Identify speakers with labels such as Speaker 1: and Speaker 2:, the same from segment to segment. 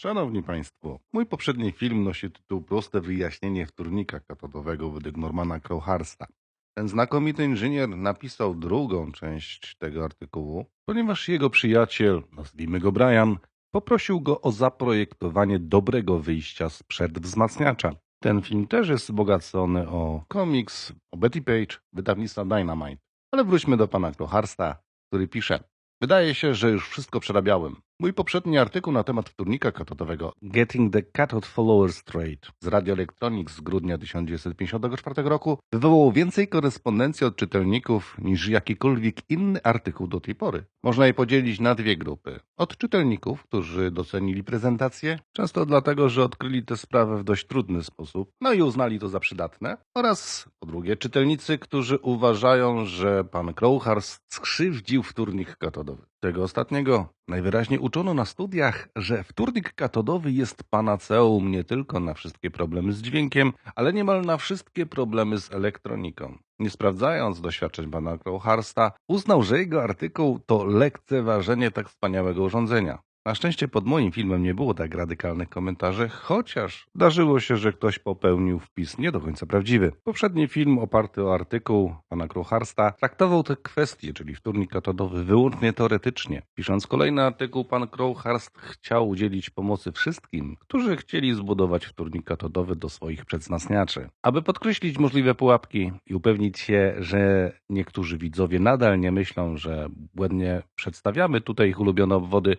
Speaker 1: Szanowni Państwo, mój poprzedni film nosi tytuł Proste wyjaśnienie wtórnika katodowego według Normana Crowharsta. Ten znakomity inżynier napisał drugą część tego artykułu, ponieważ jego przyjaciel, nazwijmy go Brian, poprosił go o zaprojektowanie dobrego wyjścia sprzed wzmacniacza. Ten film też jest wzbogacony o komiks, o Betty Page, wydawnictwa Dynamite. Ale wróćmy do pana Crowharsta, który pisze Wydaje się, że już wszystko przerabiałem. Mój poprzedni artykuł na temat wtórnika katodowego Getting the Cathode Follower Straight z Radio Electronics z grudnia 1954 roku wywołał więcej korespondencji od czytelników niż jakikolwiek inny artykuł do tej pory. Można je podzielić na dwie grupy. Od czytelników, którzy docenili prezentację, często dlatego, że odkryli tę sprawę w dość trudny sposób, no i uznali to za przydatne, oraz po drugie czytelnicy, którzy uważają, że pan Crowhurst skrzywdził wtórnik katodowy. Tego ostatniego najwyraźniej uczono na studiach, że wtórnik katodowy jest panaceum nie tylko na wszystkie problemy z dźwiękiem, ale niemal na wszystkie problemy z elektroniką. Nie sprawdzając doświadczeń pana Crowharsta, uznał, że jego artykuł to lekceważenie tak wspaniałego urządzenia. Na szczęście pod moim filmem nie było tak radykalnych komentarzy, chociaż zdarzyło się, że ktoś popełnił wpis nie do końca prawdziwy. Poprzedni film oparty o artykuł pana Crowharsta traktował te kwestie, czyli wtórnik katodowy, wyłącznie teoretycznie. Pisząc kolejny artykuł, pan Crowharst chciał udzielić pomocy wszystkim, którzy chcieli zbudować wtórnik katodowy do swoich przedwzmacniaczy. Aby podkreślić możliwe pułapki i upewnić się, że niektórzy widzowie nadal nie myślą, że błędnie przedstawiamy tutaj ich ulubione obwody,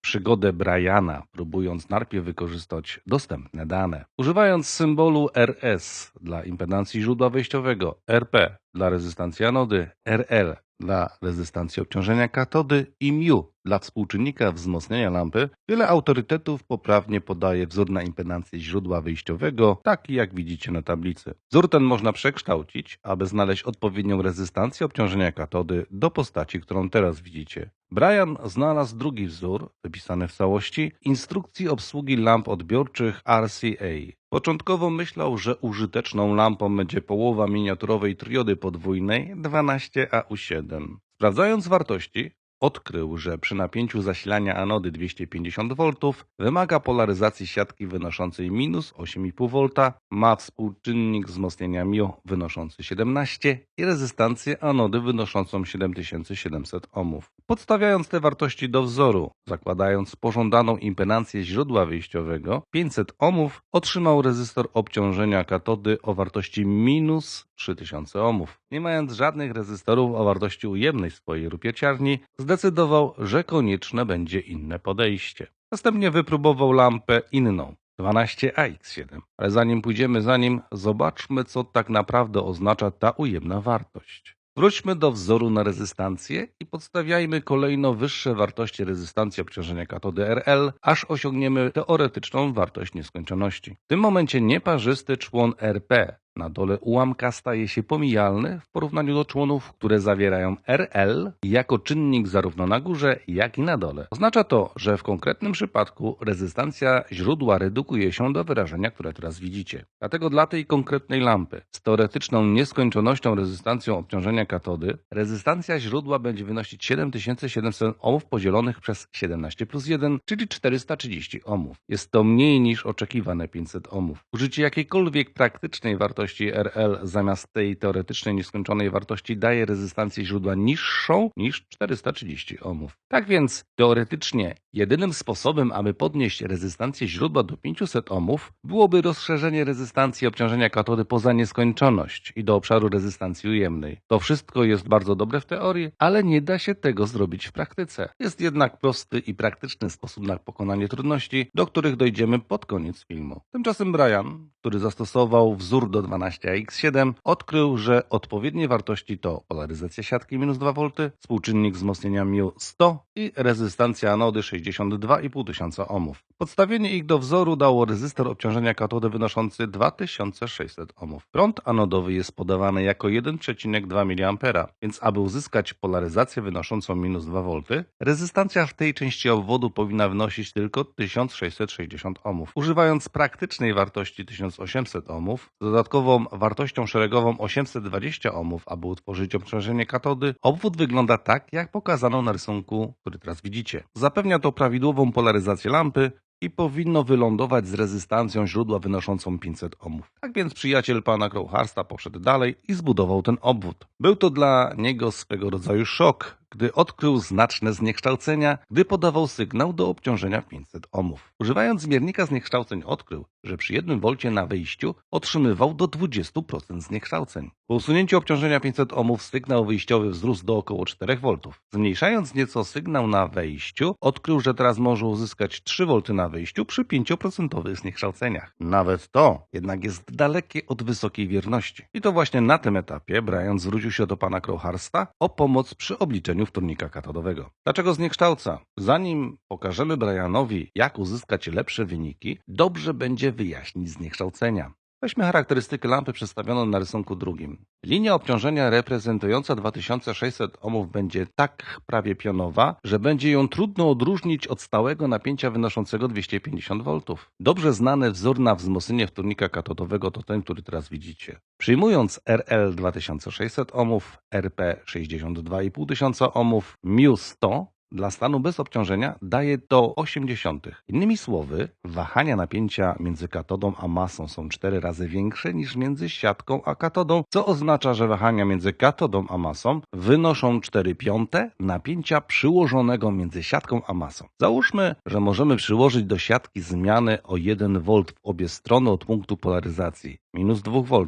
Speaker 1: przygodę Briana, próbując najpierw wykorzystać dostępne dane. Używając symbolu RS dla impedancji źródła wejściowego, RP dla rezystancji anody, RL dla rezystancji obciążenia katody i mu dla współczynnika wzmocnienia lampy, wiele autorytetów poprawnie podaje wzór na impedancję źródła wyjściowego, taki jak widzicie na tablicy. Wzór ten można przekształcić, aby znaleźć odpowiednią rezystancję obciążenia katody do postaci, którą teraz widzicie. Brian znalazł drugi wzór, wypisany w całości, instrukcji obsługi lamp odbiorczych RCA. Początkowo myślał, że użyteczną lampą będzie połowa miniaturowej triody podwójnej 12AU7. Sprawdzając wartości, odkrył, że przy napięciu zasilania anody 250 V wymaga polaryzacji siatki wynoszącej minus 8,5 V, ma współczynnik wzmocnienia μ wynoszący 17 i rezystancję anody wynoszącą 7700 ohmów. Podstawiając te wartości do wzoru, zakładając pożądaną impedancję źródła wyjściowego 500 ohmów, otrzymał rezystor obciążenia katody o wartości minus 3000 ohmów. Nie mając żadnych rezystorów o wartości ujemnej w swojej rupieciarni, zdecydował, że konieczne będzie inne podejście. Następnie wypróbował lampę inną, 12AX7. Ale zanim pójdziemy za nim, zobaczmy, co tak naprawdę oznacza ta ujemna wartość. Wróćmy do wzoru na rezystancję i podstawiajmy kolejno wyższe wartości rezystancji obciążenia katody RL, aż osiągniemy teoretyczną wartość nieskończoności. W tym momencie nieparzysty człon RP na dole ułamka staje się pomijalny w porównaniu do członów, które zawierają RL jako czynnik zarówno na górze, jak i na dole. Oznacza to, że w konkretnym przypadku rezystancja źródła redukuje się do wyrażenia, które teraz widzicie. Dlatego dla tej konkretnej lampy z teoretyczną nieskończonością rezystancją obciążenia katody, rezystancja źródła będzie wynosić 7700 ohmów podzielonych przez 17 plus 1, czyli 430 ohmów. Jest to mniej niż oczekiwane 500 ohmów. Użycie jakiejkolwiek praktycznej wartości wartości RL zamiast tej teoretycznej nieskończonej wartości daje rezystancję źródła niższą niż 430 ohmów. Tak więc teoretycznie jedynym sposobem, aby podnieść rezystancję źródła do 500 ohmów byłoby rozszerzenie rezystancji obciążenia katody poza nieskończoność i do obszaru rezystancji ujemnej. To wszystko jest bardzo dobre w teorii, ale nie da się tego zrobić w praktyce. Jest jednak prosty i praktyczny sposób na pokonanie trudności, do których dojdziemy pod koniec filmu. Tymczasem Brian, który zastosował wzór do 12AX7 odkrył, że odpowiednie wartości to polaryzacja siatki minus 2V, współczynnik wzmocnienia μ 100 i rezystancja anody 62,5 tysiąca ohmów. Podstawienie ich do wzoru dało rezystor obciążenia katody wynoszący 2600 ohmów. Prąd anodowy jest podawany jako 1,2 mA, więc aby uzyskać polaryzację wynoszącą minus 2V, rezystancja w tej części obwodu powinna wynosić tylko 1660 ohmów. Używając praktycznej wartości 1800 ohmów, dodatkową wartością szeregową 820 ohmów, aby utworzyć obciążenie katody, obwód wygląda tak, jak pokazano na rysunku, który teraz widzicie. Zapewnia to prawidłową polaryzację lampy, i powinno wylądować z rezystancją źródła wynoszącą 500 ohmów. Tak więc przyjaciel pana Crowharsta poszedł dalej i zbudował ten obwód. Był to dla niego swego rodzaju szok, gdy odkrył znaczne zniekształcenia, gdy podawał sygnał do obciążenia 500 ohmów. Używając zmiernika zniekształceń odkrył, że przy jednym wolcie na wyjściu otrzymywał do 20% zniekształceń. Po usunięciu obciążenia 500 ohmów sygnał wyjściowy wzrósł do około 4 V. Zmniejszając nieco sygnał na wejściu, odkrył, że teraz może uzyskać 3 V na wyjściu przy 5% zniekształceniach. Nawet to jednak jest dalekie od wysokiej wierności. I to właśnie na tym etapie Brian zwrócił się do pana Crowharsta o pomoc przy obliczeniu wtórnika katodowego. Dlaczego zniekształca? Zanim pokażemy Brianowi, jak uzyskać lepsze wyniki, dobrze będzie wyjaśnić zniekształcenia. Weźmy charakterystykę lampy przedstawioną na rysunku drugim. Linia obciążenia reprezentująca 2600 ohmów będzie tak prawie pionowa, że będzie ją trudno odróżnić od stałego napięcia wynoszącego 250 V. Dobrze znany wzór na wzmocnienie wtórnika katodowego to ten, który teraz widzicie. Przyjmując RL 2600 ohmów, RP 62,5 ohmów, μ 100, dla stanu bez obciążenia daje to 80. Innymi słowy, wahania napięcia między katodą a masą są 4 razy większe niż między siatką a katodą, co oznacza, że wahania między katodą a masą wynoszą 4 piąte napięcia przyłożonego między siatką a masą. Załóżmy, że możemy przyłożyć do siatki zmiany o 1 V w obie strony od punktu polaryzacji minus 2 V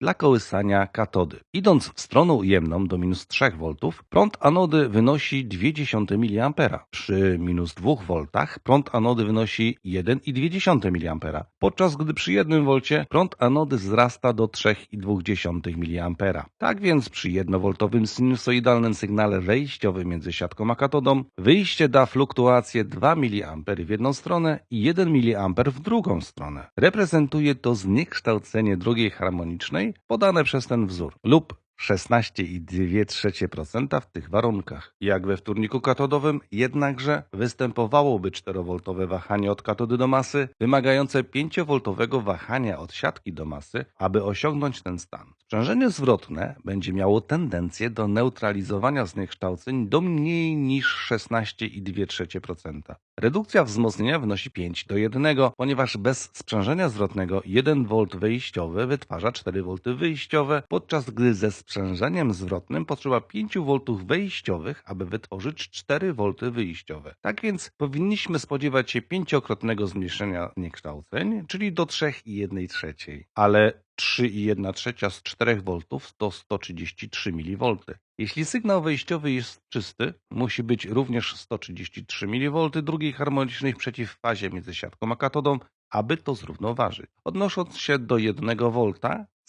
Speaker 1: dla kołysania katody. Idąc w stronę ujemną do minus 3 V, prąd anody wynosi 0,2 mA. Przy minus 2 V prąd anody wynosi 1,2 mA, podczas gdy przy 1 V prąd anody wzrasta do 3,2 mA. Tak więc przy 1V sinusoidalnym sygnale wejściowym między siatką a katodą wyjście da fluktuację 2 mA w jedną stronę i 1 mA w drugą stronę. Reprezentuje to zniekształcenie drugiej harmonicznej podane przez ten wzór lub 16,2% w tych warunkach. Jak we wtórniku katodowym, jednakże występowałoby 4V wahanie od katody do masy, wymagające 5V wahania od siatki do masy, aby osiągnąć ten stan. Sprzężenie zwrotne będzie miało tendencję do neutralizowania zniekształceń do mniej niż 16,2%. Redukcja wzmocnienia wynosi 5 do 1, ponieważ bez sprzężenia zwrotnego 1V wejściowe wytwarza 4V wyjściowe, podczas gdy ze sprzężeniem zwrotnym potrzeba 5 V wejściowych, aby wytworzyć 4 V wyjściowe. Tak więc powinniśmy spodziewać się pięciokrotnego zmniejszenia zniekształceń, czyli do 3,1 trzeciej. Ale 3,1 trzecia z 4 V to 133 mV. Jeśli sygnał wejściowy jest czysty, musi być również 133 mV drugiej harmonicznej przeciwfazie między siatką a katodą, aby to zrównoważyć. Odnosząc się do 1 V,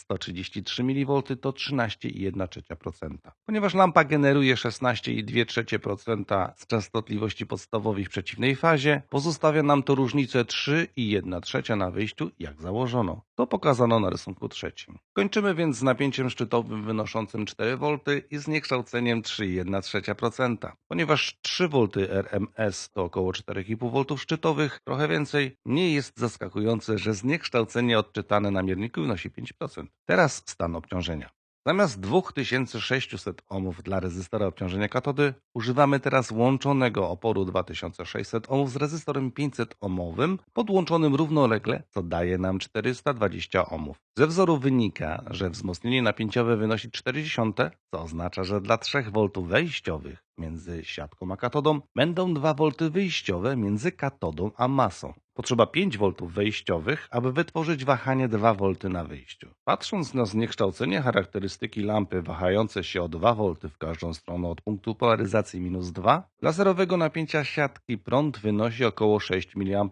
Speaker 1: 133 mV to 13,1%. Ponieważ lampa generuje 16,2% z częstotliwości podstawowej w przeciwnej fazie, pozostawia nam to różnicę 3,1 na wyjściu, jak założono. To pokazano na rysunku trzecim. Kończymy więc z napięciem szczytowym wynoszącym 4V i zniekształceniem 3,1%. Ponieważ 3V RMS to około 4,5 V szczytowych, trochę więcej, nie jest zaskakujące, że zniekształcenie odczytane na mierniku wynosi 5%. Teraz stan obciążenia. Zamiast 2600 ohmów dla rezystora obciążenia katody, używamy teraz łączonego oporu 2600 ohmów z rezystorem 500 ohmowym podłączonym równolegle, co daje nam 420 ohmów. Ze wzoru wynika, że wzmocnienie napięciowe wynosi 40, co oznacza, że dla 3 V wejściowych między siatką a katodą będą 2 V wyjściowe między katodą a masą. Potrzeba 5 V wejściowych, aby wytworzyć wahanie 2 V na wyjściu. Patrząc na zniekształcenie charakterystyki lampy wahające się o 2 V w każdą stronę od punktu polaryzacji minus 2, laserowego napięcia siatki prąd wynosi około 6 mA.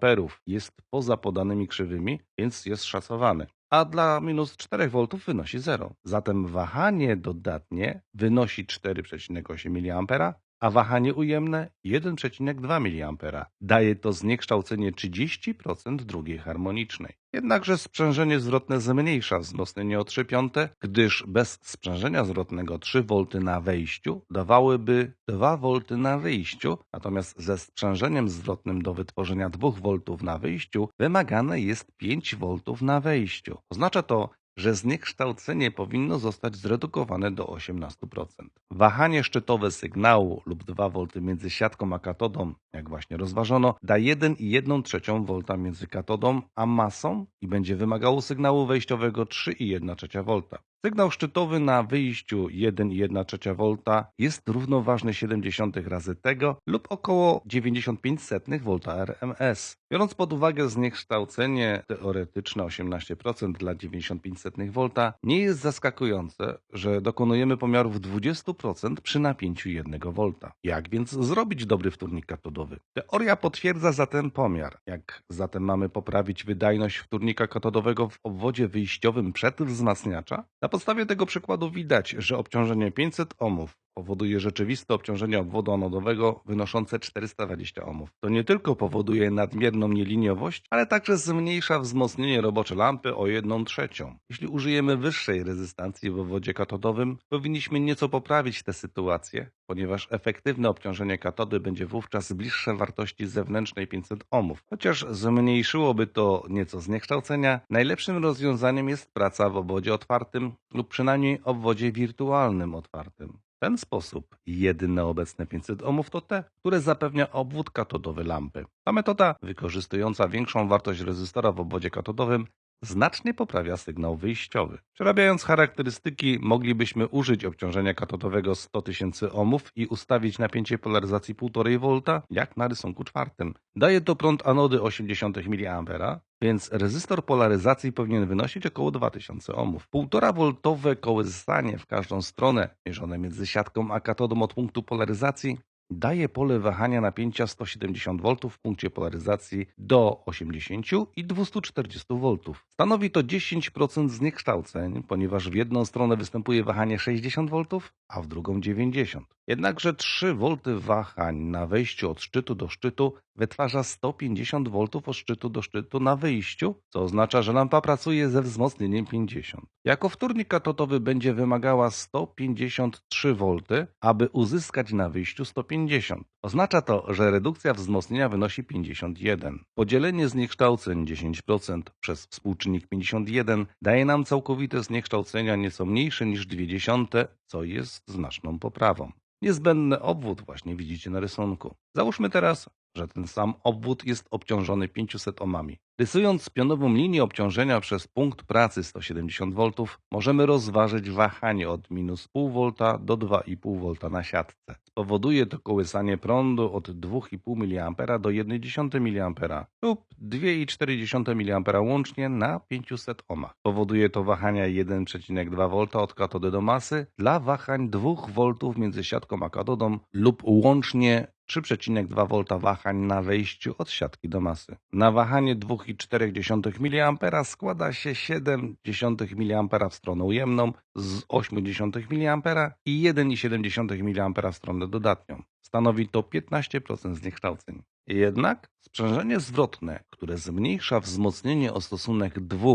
Speaker 1: Jest poza podanymi krzywymi, więc jest szacowany a dla minus 4 V wynosi 0. Zatem wahanie dodatnie wynosi 4,8 mA, a wahanie ujemne 1,2 mA. Daje to zniekształcenie 30% drugiej harmonicznej. Jednakże sprzężenie zwrotne zmniejsza wzmocnienie o 3 piąte, gdyż bez sprzężenia zwrotnego 3 V na wejściu dawałyby 2 V na wyjściu, natomiast ze sprzężeniem zwrotnym do wytworzenia 2 V na wyjściu wymagane jest 5 V na wejściu. Oznacza to, że zniekształcenie powinno zostać zredukowane do 18%. Wahanie szczytowe sygnału lub 2 V między siatką a katodą, jak właśnie rozważono, da 1,1 trzecią V między katodą a masą i będzie wymagało sygnału wejściowego 3,1 trzecia V. Sygnał szczytowy na wyjściu 1,1 trzecia V jest równoważny 0,7 razy tego lub około 95 V RMS. Biorąc pod uwagę zniekształcenie teoretyczne 18% dla 95 V, nie jest zaskakujące, że dokonujemy pomiarów 20% przy napięciu 1 V. Jak więc zrobić dobry wtórnik katodowy? Teoria potwierdza zatem pomiar. Jak zatem mamy poprawić wydajność wtórnika katodowego w obwodzie wyjściowym przed wzmacniacza? Na podstawie tego przykładu widać, że obciążenie 500 ohmów powoduje rzeczywiste obciążenie obwodu anodowego wynoszące 420 ohmów. To nie tylko powoduje nadmierną nieliniowość, ale także zmniejsza wzmocnienie robocze lampy o 1 trzecią. Jeśli użyjemy wyższej rezystancji w obwodzie katodowym, powinniśmy nieco poprawić tę sytuację, ponieważ efektywne obciążenie katody będzie wówczas bliższe wartości zewnętrznej 500 ohmów. Chociaż zmniejszyłoby to nieco zniekształcenia, najlepszym rozwiązaniem jest praca w obwodzie otwartym lub przynajmniej obwodzie wirtualnym otwartym. W ten sposób jedyne obecne 500 ohmów to te, które zapewnia obwód katodowy lampy. Ta metoda, wykorzystująca większą wartość rezystora w obwodzie katodowym, znacznie poprawia sygnał wyjściowy. Przerabiając charakterystyki, moglibyśmy użyć obciążenia katodowego 100 tysięcy ohmów i ustawić napięcie polaryzacji 1,5 V, jak na rysunku czwartym. Daje to prąd anody 80 mA, więc rezystor polaryzacji powinien wynosić około 2000 ohmów. 1,5 V kołysanie w każdą stronę, mierzone między siatką a katodą od punktu polaryzacji, daje pole wahania napięcia 170 V w punkcie polaryzacji do 80 i 240 V. Stanowi to 10% zniekształceń, ponieważ w jedną stronę występuje wahanie 60 V, a w drugą 90. Jednakże 3 V wahań na wejściu od szczytu do szczytu wytwarza 150 V od szczytu do szczytu na wyjściu, co oznacza, że lampa pracuje ze wzmocnieniem 50. Jako wtórnik katodowy będzie wymagała 153 V, aby uzyskać na wyjściu 150. Oznacza to, że redukcja wzmocnienia wynosi 51. Podzielenie zniekształceń 10% przez współczynnik 51 daje nam całkowite zniekształcenia nieco mniejsze niż 0,2, co jest znaczną poprawą. Niezbędny obwód właśnie widzicie na rysunku. Załóżmy teraz, że ten sam obwód jest obciążony 500 ohmami. Rysując pionową linię obciążenia przez punkt pracy 170 V, możemy rozważyć wahanie od minus 0,5 V do 2,5 V na siatce. Spowoduje to kołysanie prądu od 2,5 mA do 1,1 mA lub 2,4 mA łącznie na 500 ohmach. Powoduje to wahania 1,2 V od katody do masy dla wahań 2 V między siatką a katodą lub łącznie 3,2 V wahań na wejściu od siatki do masy. Na wahanie 2,4 mA składa się 0,7 mA w stronę ujemną z 0,8 mA i 1,7 mA w stronę dodatnią. Stanowi to 15% zniekształceń. Jednak sprzężenie zwrotne, które zmniejsza wzmocnienie o stosunek 2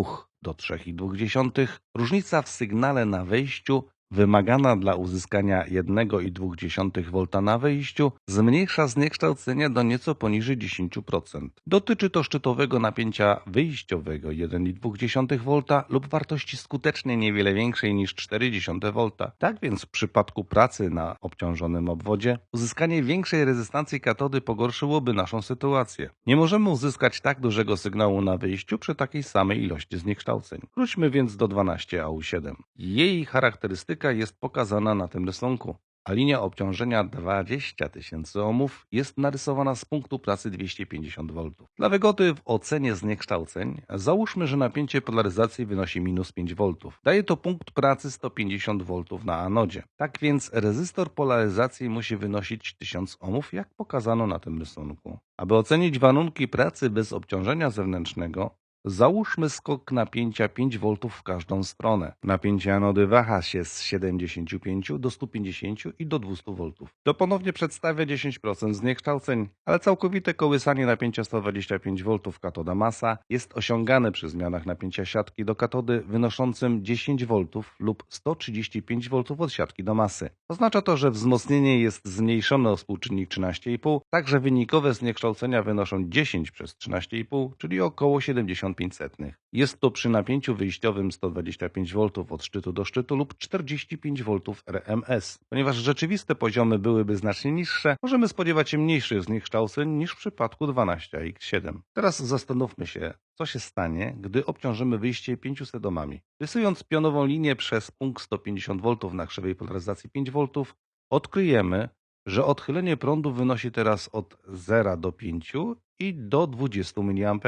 Speaker 1: do 3,2, różnica w sygnale na wejściu wymagana dla uzyskania 1,2 V na wejściu zmniejsza zniekształcenie do nieco poniżej 10%. Dotyczy to szczytowego napięcia wyjściowego 1,2 V lub wartości skutecznie niewiele większej niż 0,4 V. Tak więc w przypadku pracy na obciążonym obwodzie uzyskanie większej rezystancji katody pogorszyłoby naszą sytuację. Nie możemy uzyskać tak dużego sygnału na wyjściu przy takiej samej ilości zniekształceń. Wróćmy więc do 12AU7. Jej charakterystyka jest pokazana na tym rysunku, a linia obciążenia 20 tysięcy ohmów jest narysowana z punktu pracy 250 V. Dla wygody w ocenie zniekształceń załóżmy, że napięcie polaryzacji wynosi minus 5 V. Daje to punkt pracy 150 V na anodzie. Tak więc rezystor polaryzacji musi wynosić 1000 ohmów, jak pokazano na tym rysunku. Aby ocenić warunki pracy bez obciążenia zewnętrznego, Załóżmy skok napięcia 5 V w każdą stronę. Napięcie anody waha się z 75 do 150 i do 200 V. To ponownie przedstawia 10% zniekształceń, ale całkowite kołysanie napięcia 125 V katoda masa jest osiągane przy zmianach napięcia siatki do katody wynoszącym 10 V lub 135 V od siatki do masy. Oznacza to, że wzmocnienie jest zmniejszone o współczynnik 13,5, także wynikowe zniekształcenia wynoszą 10 przez 13,5, czyli około 70 0,75. Jest to przy napięciu wyjściowym 125 V od szczytu do szczytu lub 45 V RMS. Ponieważ rzeczywiste poziomy byłyby znacznie niższe, możemy spodziewać się mniejszych zniekształceń niż w przypadku 12X7. Teraz zastanówmy się, co się stanie, gdy obciążymy wyjście 500 ohmami. Rysując pionową linię przez punkt 150 V na krzywej polaryzacji 5 V, odkryjemy, że odchylenie prądu wynosi teraz od 0 do 5 i do 20 mA.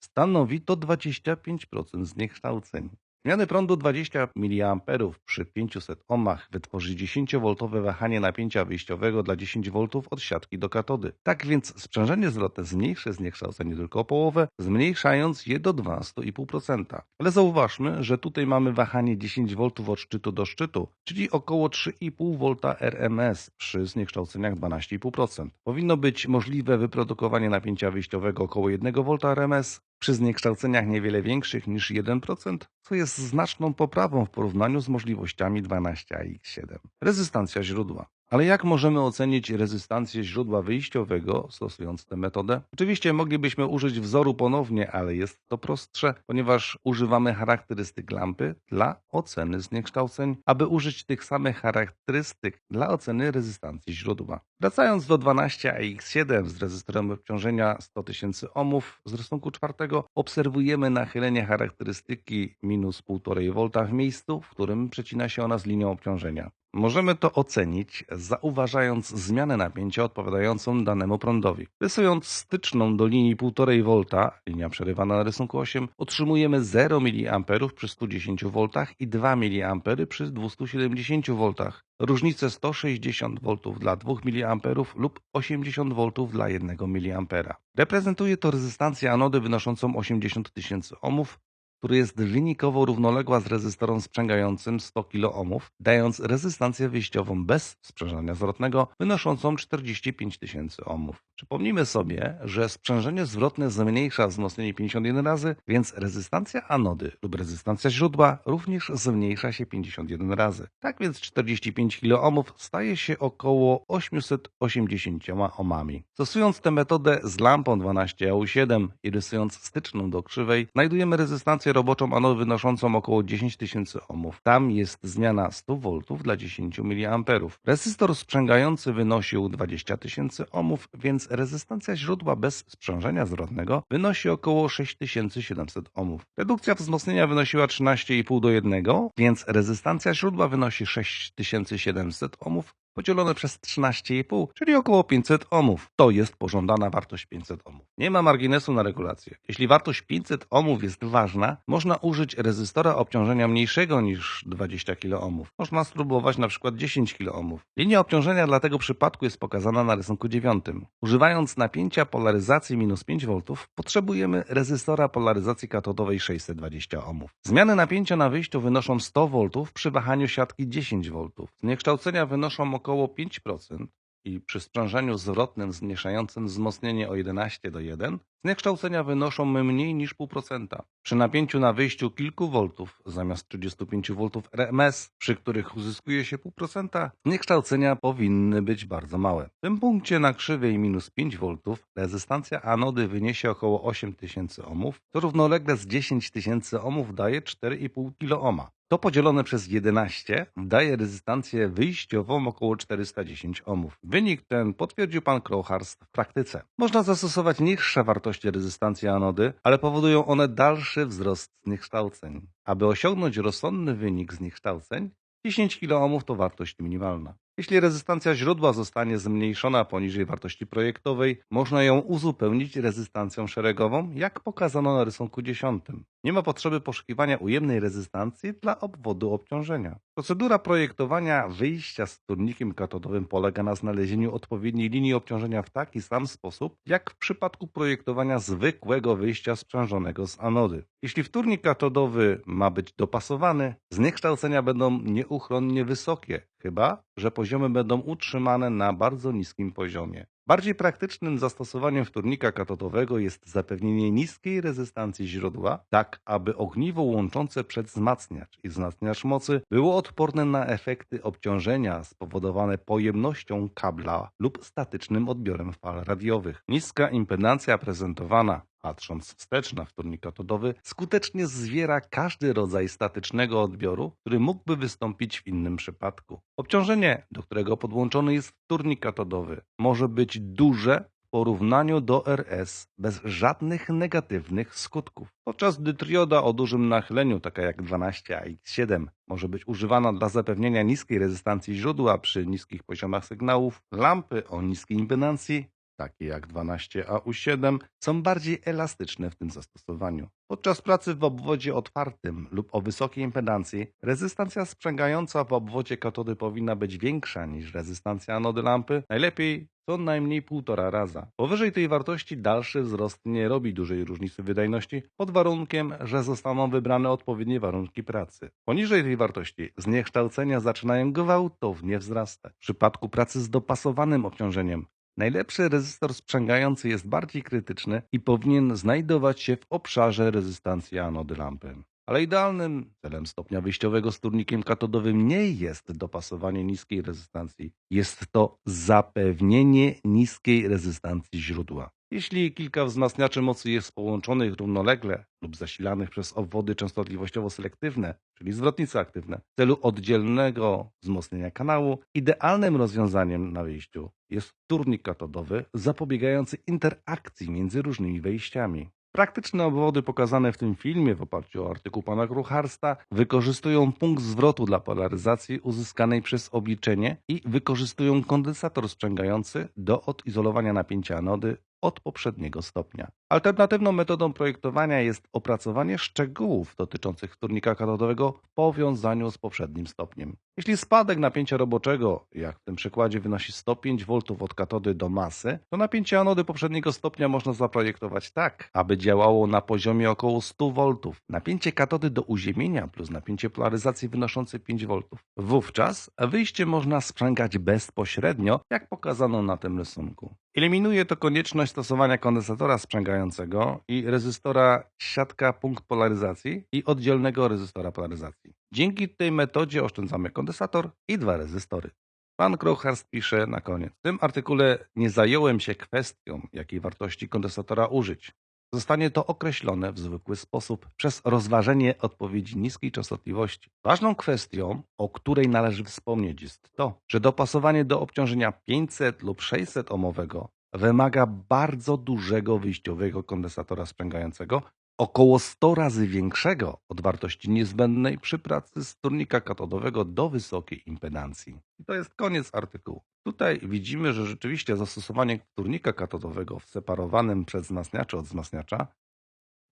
Speaker 1: Stanowi to 25% zniekształceń. Zmiany prądu 20 mA przy 500 ohmach wytworzy 10V wahanie napięcia wyjściowego dla 10 V od siatki do katody. Tak więc sprzężenie zwrotne zmniejszy zniekształcenie tylko o połowę, zmniejszając je do 12,5%. Ale zauważmy, że tutaj mamy wahanie 10 V od szczytu do szczytu, czyli około 3,5 V RMS przy zniekształceniach 12,5%. Powinno być możliwe wyprodukowanie napięcia wyjściowego około 1 V RMS przy zniekształceniach niewiele większych niż 1%, co jest znaczną poprawą w porównaniu z możliwościami 12AX7. Rezystancja źródła. Ale jak możemy ocenić rezystancję źródła wyjściowego stosując tę metodę? Oczywiście moglibyśmy użyć wzoru ponownie, ale jest to prostsze, ponieważ używamy charakterystyk lampy dla oceny zniekształceń, aby użyć tych samych charakterystyk dla oceny rezystancji źródła. Wracając do 12AX7 z rezystorem obciążenia 100 000 ohmów z rysunku czwartego, obserwujemy nachylenie charakterystyki minus 1,5 V w miejscu, w którym przecina się ona z linią obciążenia. Możemy to ocenić zauważając zmianę napięcia odpowiadającą danemu prądowi. Rysując styczną do linii 1,5 V, linia przerywana na rysunku 8, otrzymujemy 0 mA przy 110 V i 2 mA przy 270 V. Różnicę 160 V dla 2 mA lub 80 V dla 1 mA. Reprezentuje to rezystancję anody wynoszącą 80 tysięcy ohmów który jest wynikowo równoległa z rezystorem sprzęgającym 100 kΩ, dając rezystancję wyjściową bez sprzężenia zwrotnego wynoszącą 45 tysięcy ohmów. Przypomnijmy sobie, że sprzężenie zwrotne zmniejsza wzmocnienie 51 razy, więc rezystancja anody lub rezystancja źródła również zmniejsza się 51 razy. Tak więc 45 kΩ staje się około 880 ohmami. Stosując tę metodę z lampą 12AU7 i rysując styczną do krzywej, znajdujemy rezystancję roboczą anody wynoszącą około 10 tysięcy ohmów. Tam jest zmiana 100 V dla 10 mA. Rezystor sprzęgający wynosił 20 tysięcy ohmów, więc rezystancja źródła bez sprzężenia zwrotnego wynosi około 6700 ohmów. Redukcja wzmocnienia wynosiła 13,5 do 1, więc rezystancja źródła wynosi 6700 ohmów, podzielone przez 13,5, czyli około 500 ohmów. To jest pożądana wartość 500 ohmów. Nie ma marginesu na regulację. Jeśli wartość 500 ohmów jest ważna, można użyć rezystora obciążenia mniejszego niż 20 kΩ. Można spróbować na przykład 10 kΩ. Linia obciążenia dla tego przypadku jest pokazana na rysunku 9. Używając napięcia polaryzacji minus 5 V potrzebujemy rezystora polaryzacji katodowej 620 ohmów. Zmiany napięcia na wyjściu wynoszą 100 V przy wahaniu siatki 10 V. Zniekształcenia wynoszą około 5% i przy sprężeniu zwrotnym zmniejszającym wzmocnienie o 11 do 1 zniekształcenia wynoszą mniej niż 0,5%. Przy napięciu na wyjściu kilku voltów zamiast 35 V RMS, przy których uzyskuje się 0,5%, zniekształcenia powinny być bardzo małe. W tym punkcie na krzywej minus 5 V rezystancja anody wyniesie około 8000 ohmów, to równolegle z 10 tysięcy ohmów daje 4,5 kΩ. To podzielone przez 11 daje rezystancję wyjściową około 410 ohmów. Wynik ten potwierdził pan Crowhurst w praktyce. Można zastosować niższe wartości rezystancji anody, ale powodują one dalszy wzrost zniekształceń. Aby osiągnąć rozsądny wynik zniekształceń, 10 kΩ to wartość minimalna. Jeśli rezystancja źródła zostanie zmniejszona poniżej wartości projektowej, można ją uzupełnić rezystancją szeregową, jak pokazano na rysunku 10. Nie ma potrzeby poszukiwania ujemnej rezystancji dla obwodu obciążenia. Procedura projektowania wyjścia z turnikiem katodowym polega na znalezieniu odpowiedniej linii obciążenia w taki sam sposób, jak w przypadku projektowania zwykłego wyjścia sprzężonego z anody. Jeśli wtórnik katodowy ma być dopasowany, zniekształcenia będą nieuchronnie wysokie, chyba że poziomy będą utrzymane na bardzo niskim poziomie. Bardziej praktycznym zastosowaniem wtórnika katodowego jest zapewnienie niskiej rezystancji źródła, tak aby ogniwo łączące przedwzmacniacz i wzmacniacz mocy było odporne na efekty obciążenia spowodowane pojemnością kabla lub statycznym odbiorem fal radiowych. Niska impedancja prezentowana patrząc wstecz na wtórnik katodowy, skutecznie zwiera każdy rodzaj statycznego odbioru, który mógłby wystąpić w innym przypadku. Obciążenie, do którego podłączony jest wtórnik katodowy, może być duże w porównaniu do RS bez żadnych negatywnych skutków. Podczas gdy trioda o dużym nachyleniu, taka jak 12AX7, może być używana dla zapewnienia niskiej rezystancji źródła przy niskich poziomach sygnałów, lampy o niskiej impedancji takie jak 12AU7, są bardziej elastyczne w tym zastosowaniu. Podczas pracy w obwodzie otwartym lub o wysokiej impedancji, rezystancja sprzęgająca w obwodzie katody powinna być większa niż rezystancja anody lampy, najlepiej co najmniej półtora raza. Powyżej tej wartości dalszy wzrost nie robi dużej różnicy wydajności, pod warunkiem, że zostaną wybrane odpowiednie warunki pracy. Poniżej tej wartości zniekształcenia zaczynają gwałtownie wzrastać. W przypadku pracy z dopasowanym obciążeniem Najlepszy rezystor sprzęgający jest bardziej krytyczny i powinien znajdować się w obszarze rezystancji anody lampy. Ale idealnym celem stopnia wyjściowego z turnikiem katodowym nie jest dopasowanie niskiej rezystancji, jest to zapewnienie niskiej rezystancji źródła. Jeśli kilka wzmacniaczy mocy jest połączonych równolegle lub zasilanych przez obwody częstotliwościowo-selektywne, czyli zwrotnice aktywne, w celu oddzielnego wzmocnienia kanału, idealnym rozwiązaniem na wyjściu jest turnik katodowy zapobiegający interakcji między różnymi wejściami. Praktyczne obwody pokazane w tym filmie w oparciu o artykuł pana Krucharsta wykorzystują punkt zwrotu dla polaryzacji uzyskanej przez obliczenie i wykorzystują kondensator sprzęgający do odizolowania napięcia anody od poprzedniego stopnia. Alternatywną metodą projektowania jest opracowanie szczegółów dotyczących wtórnika katodowego w powiązaniu z poprzednim stopniem. Jeśli spadek napięcia roboczego, jak w tym przykładzie, wynosi 105 V od katody do masy, to napięcie anody poprzedniego stopnia można zaprojektować tak, aby działało na poziomie około 100 V. Napięcie katody do uziemienia plus napięcie polaryzacji wynoszące 5 V. Wówczas wyjście można sprzęgać bezpośrednio, jak pokazano na tym rysunku. Eliminuje to konieczność stosowania kondensatora sprzęgającego i rezystora siatka punkt polaryzacji i oddzielnego rezystora polaryzacji. Dzięki tej metodzie oszczędzamy kondensator i dwa rezystory. Pan Crowhurst pisze na koniec. W tym artykule nie zająłem się kwestią, jakiej wartości kondensatora użyć. Zostanie to określone w zwykły sposób przez rozważenie odpowiedzi niskiej częstotliwości. Ważną kwestią, o której należy wspomnieć jest to, że dopasowanie do obciążenia 500 lub 600 ohmowego wymaga bardzo dużego wyjściowego kondensatora sprzęgającego, około 100 razy większego od wartości niezbędnej przy pracy z turnika katodowego do wysokiej impedancji. I to jest koniec artykułu. Tutaj widzimy, że rzeczywiście zastosowanie turnika katodowego w separowanym przez wzmacniaczy od wzmacniacza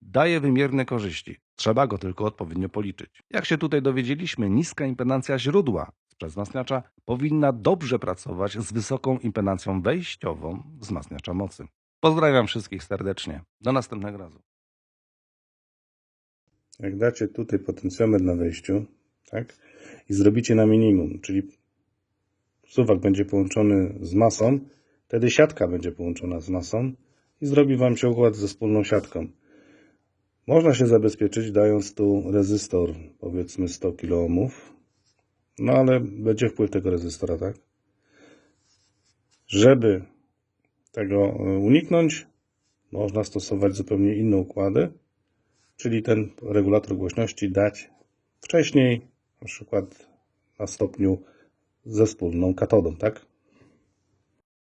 Speaker 1: daje wymierne korzyści. Trzeba go tylko odpowiednio policzyć. Jak się tutaj dowiedzieliśmy, niska impedancja źródła przez wzmacniacza powinna dobrze pracować z wysoką impedancją wejściową wzmacniacza mocy. Pozdrawiam wszystkich serdecznie. Do następnego razu.
Speaker 2: Jak dacie tutaj potencjometr na wejściu, tak, i zrobicie na minimum, czyli suwak będzie połączony z masą, wtedy siatka będzie połączona z masą i zrobi Wam się układ ze wspólną siatką. Można się zabezpieczyć dając tu rezystor, powiedzmy 100 kΩ, no ale będzie wpływ tego rezystora, tak? Żeby tego e, uniknąć, można stosować zupełnie inne układy, czyli ten regulator głośności dać wcześniej, na przykład na stopniu ze wspólną katodą, tak?